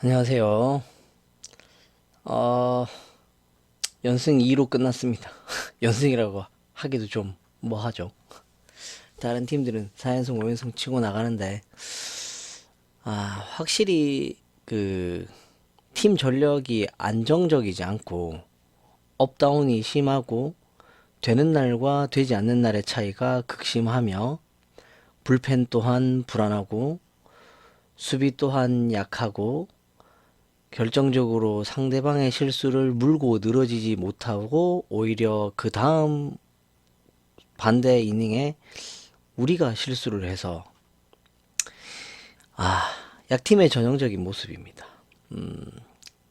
안녕하세요. 어, 연승 2로 끝났습니다. 연승이라고 하기도 좀 뭐하죠. 다른 팀들은 4연승, 5연승 치고 나가는데, 아, 확실히 그, 팀 전력이 안정적이지 않고, 업다운이 심하고, 되는 날과 되지 않는 날의 차이가 극심하며, 불펜 또한 불안하고, 수비 또한 약하고, 결정적으로 상대방의 실수를 물고 늘어지지 못하고 오히려 그 다음 반대 이닝에 우리가 실수를 해서 아 약팀의 전형적인 모습입니다. 음,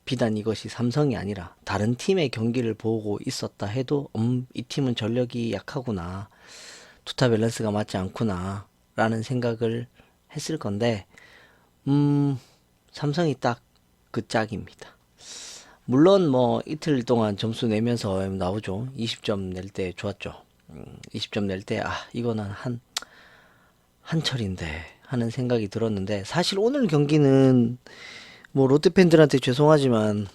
비단 이것이 삼성이 아니라 다른 팀의 경기를 보고 있었다 해도 음, 이 팀은 전력이 약하구나 투타 밸런스가 맞지 않구나 라는 생각을 했을 건데 음, 삼성이 딱 그 짝입니다. 물론 뭐 이틀 동안 점수 내면서 나오죠. 20점 낼 때 좋았죠. 음, 20점 낼 때 아 이거는 한 한철인데 하는 생각이 들었는데 사실 오늘 경기는 뭐 롯데 팬들한테 죄송하지만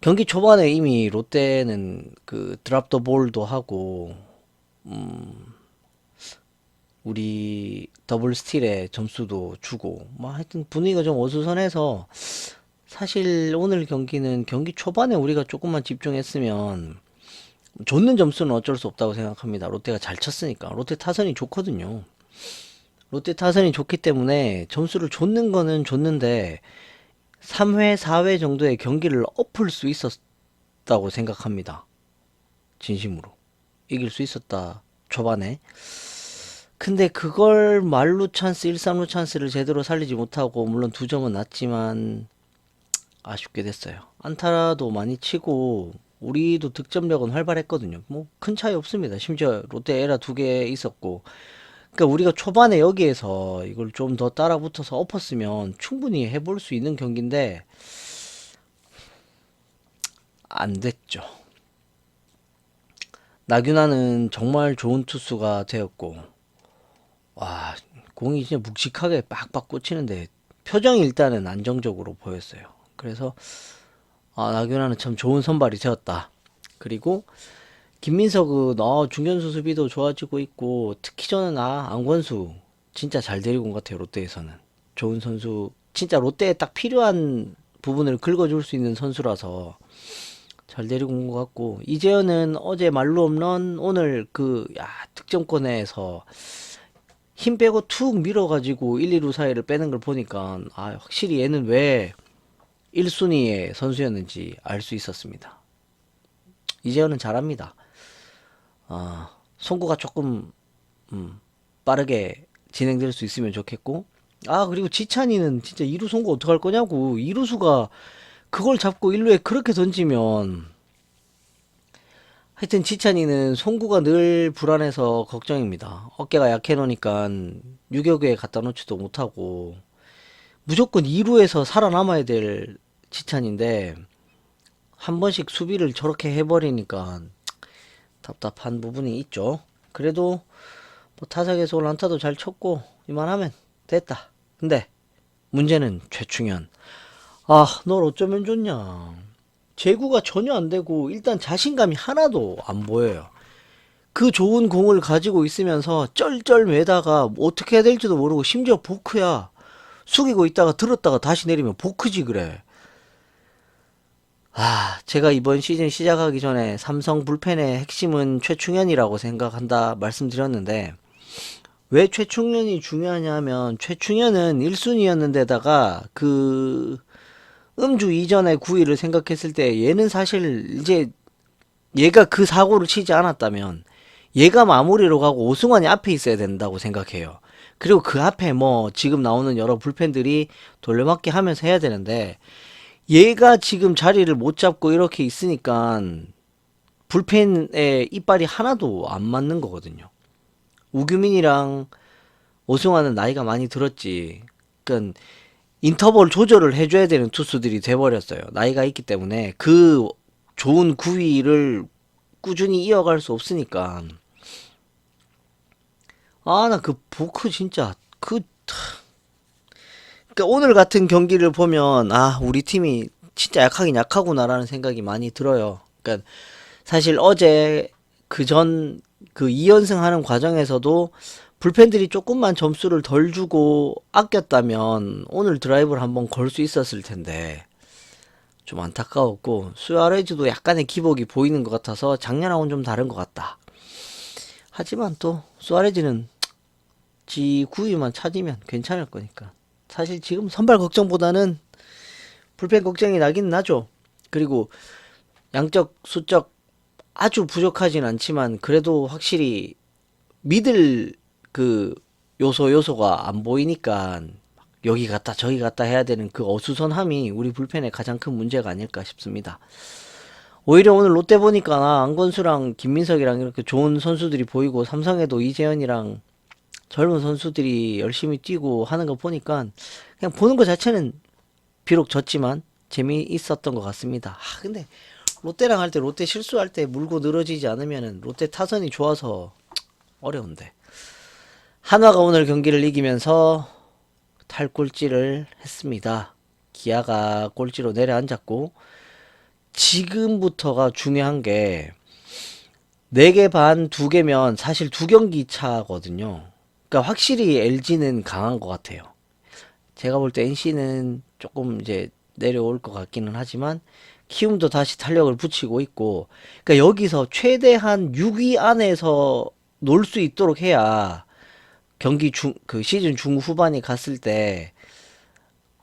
경기 초반에 이미 롯데는 그 드랍 더 볼도 하고 음 우리 더블 스틸에 점수도 주고 뭐 하여튼 분위기가 좀 어수선해서 사실 오늘 경기는 경기 초반에 우리가 조금만 집중했으면 줬는 점수는 어쩔 수 없다고 생각합니다. 롯데가 잘 쳤으니까 롯데 타선이 좋거든요. 롯데 타선이 좋기 때문에 점수를 줬는 거는 줬는데 3회, 4회 정도의 경기를 엎을 수 있었다고 생각합니다. 진심으로. 이길 수 있었다. 초반에. 근데 그걸 말루 찬스, 1, 3루 찬스를 제대로 살리지 못하고 물론 두 점은 났지만 아쉽게 됐어요. 안타도 많이 치고 우리도 득점력은 활발했거든요. 뭐 큰 차이 없습니다. 심지어 롯데 에라 두 개 있었고 그러니까 우리가 초반에 여기에서 이걸 좀 더 따라붙어서 엎었으면 충분히 해볼 수 있는 경기인데 안 됐죠. 나균아는 정말 좋은 투수가 되었고 와 공이 진짜 묵직하게 빡빡 꽂히는데 표정이 일단은 안정적으로 보였어요. 그래서 아 나균아는 참 좋은 선발이 되었다. 그리고 김민석은 어, 중견수 수비도 좋아지고 있고 특히 저는 아 안권수 진짜 잘 데리고 온 것 같아요 롯데에서는 좋은 선수 진짜 롯데에 딱 필요한 부분을 긁어줄 수 있는 선수라서 잘 데리고 온 것 같고 이재현은 어제 말로 홈런 오늘 그 야, 득점권에서 힘 빼고 툭 밀어가지고 1, 2루 사이를 빼는 걸 보니까 아 확실히 얘는 왜 1순위의 선수였는지 알 수 있었습니다. 이재현은 잘합니다. 아, 송구가 조금 음, 빠르게 진행될 수 있으면 좋겠고 아 그리고 지찬이는 진짜 2루 송구 어떡할 거냐고 2루수가 그걸 잡고 1루에 그렇게 던지면 하여튼 지찬이는 송구가 늘 불안해서 걱정입니다. 어깨가 약해 놓으니까 유격에 갖다 놓지도 못하고 무조건 2루에서 살아남아야 될 지찬인데 한 번씩 수비를 저렇게 해버리니까 답답한 부분이 있죠. 그래도 뭐 타석에서 올 안타도 잘 쳤고 이만하면 됐다. 근데 문제는 최충현. 아, 널 어쩌면 좋냐. 제구가 전혀 안 되고 일단 자신감이 하나도 안 보여요. 그 좋은 공을 가지고 있으면서 쩔쩔 매다가 뭐 어떻게 해야 될지도 모르고 심지어 보크야. 숙이고 있다가 들었다가 다시 내리면 보크지 그래. 아, 제가 이번 시즌 시작하기 전에 삼성 불펜의 핵심은 최충현이라고 생각한다 말씀드렸는데 왜 최충현이 중요하냐 하면 최충현은 1순위였는데다가 그 음주 이전의 9위를 생각했을 때 얘는 사실 이제 얘가 그 사고를 치지 않았다면 얘가 마무리로 가고 오승환이 앞에 있어야 된다고 생각해요. 그리고 그 앞에 뭐 지금 나오는 여러 불펜들이 돌려막기 하면서 해야 되는데 얘가 지금 자리를 못 잡고 이렇게 있으니까 불펜에 이빨이 하나도 안 맞는 거거든요. 우규민이랑 오승환은 나이가 많이 들었지. 그러니까 인터벌 조절을 해줘야 되는 투수들이 돼버렸어요. 나이가 있기 때문에 그 좋은 구위를 꾸준히 이어갈 수 없으니까. 아, 나 그 보크 진짜 그 그러니까 오늘 같은 경기를 보면 아 우리 팀이 진짜 약하긴 약하구나라는 생각이 많이 들어요. 그러니까 사실 어제 그 전 그 2연승 하는 과정에서도 불펜들이 조금만 점수를 덜 주고 아꼈다면 오늘 드라이브를 한번 걸 수 있었을 텐데 좀 안타까웠고 수아레즈도 약간의 기복이 보이는 것 같아서 작년하고는 좀 다른 것 같다. 하지만 또 수아레즈는 지 9위만 찾으면 괜찮을 거니까. 사실 지금 선발 걱정보다는 불펜 걱정이 나긴 나죠. 그리고 양적, 수적 아주 부족하진 않지만 그래도 확실히 믿을 그 요소 요소가 안 보이니까 여기 갔다 저기 갔다 해야 되는 그 어수선함이 우리 불펜의 가장 큰 문제가 아닐까 싶습니다. 오히려 오늘 롯데 보니까 나 안건수랑 김민석이랑 이렇게 좋은 선수들이 보이고 삼성에도 이재현이랑 젊은 선수들이 열심히 뛰고 하는 거 보니까 그냥 보는 것 자체는 비록 졌지만 재미있었던 것 같습니다. 아, 근데 롯데랑 할 때 롯데 실수할 때 물고 늘어지지 않으면은 롯데 타선이 좋아서 어려운데. 한화가 오늘 경기를 이기면서 탈꼴찌를 했습니다. 기아가 꼴찌로 내려앉았고 지금부터가 중요한 게 4개 반, 2개면 사실 두 경기 차거든요. 그러니까 확실히 LG는 강한 것 같아요. 제가 볼 때 NC는 조금 이제 내려올 것 같기는 하지만 키움도 다시 탄력을 붙이고 있고 그러니까 여기서 최대한 6위 안에서 놀 수 있도록 해야 경기 중 그 시즌 중후반에 갔을 때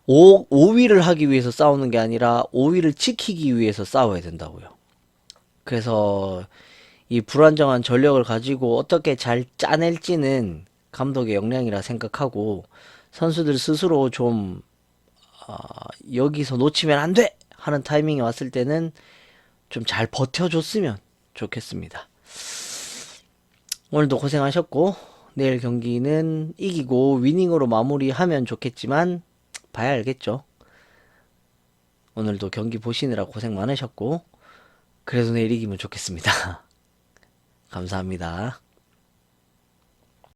5, 5위를 하기 위해서 싸우는 게 아니라 5위를 지키기 위해서 싸워야 된다고요. 그래서 이 불안정한 전력을 가지고 어떻게 잘 짜낼지는 감독의 역량이라 생각하고 선수들 스스로 좀 아, 여기서 놓치면 안 돼! 하는 타이밍이 왔을 때는 좀 잘 버텨줬으면 좋겠습니다. 오늘도 고생하셨고 내일 경기는 이기고 위닝으로 마무리하면 좋겠지만 봐야 알겠죠. 오늘도 경기 보시느라 고생 많으셨고 그래도 내일 이기면 좋겠습니다. 감사합니다.